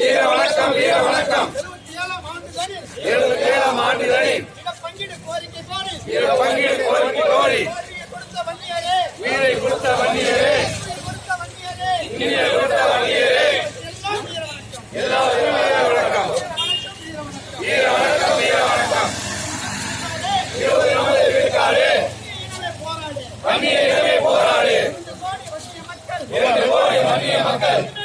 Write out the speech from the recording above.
வீர வணக்கம் வீர வணக்கம். எழுபத்தி ஏழாம் ஆண்டுகளில் இட பங்கீடு கோரிக்கை கோரி. உயிரை கொடுத்த வன்னியரே. இனிய கொடுத்த வன்னியரே. எல்லாருக்கும் வீர வணக்கம். வீர வணக்கம் வீர வணக்கம். இருபது நாலு வீட்டுக்காரு. வன்னிய போராடு. இரண்டு கோடி வன்னிய மக்கள்.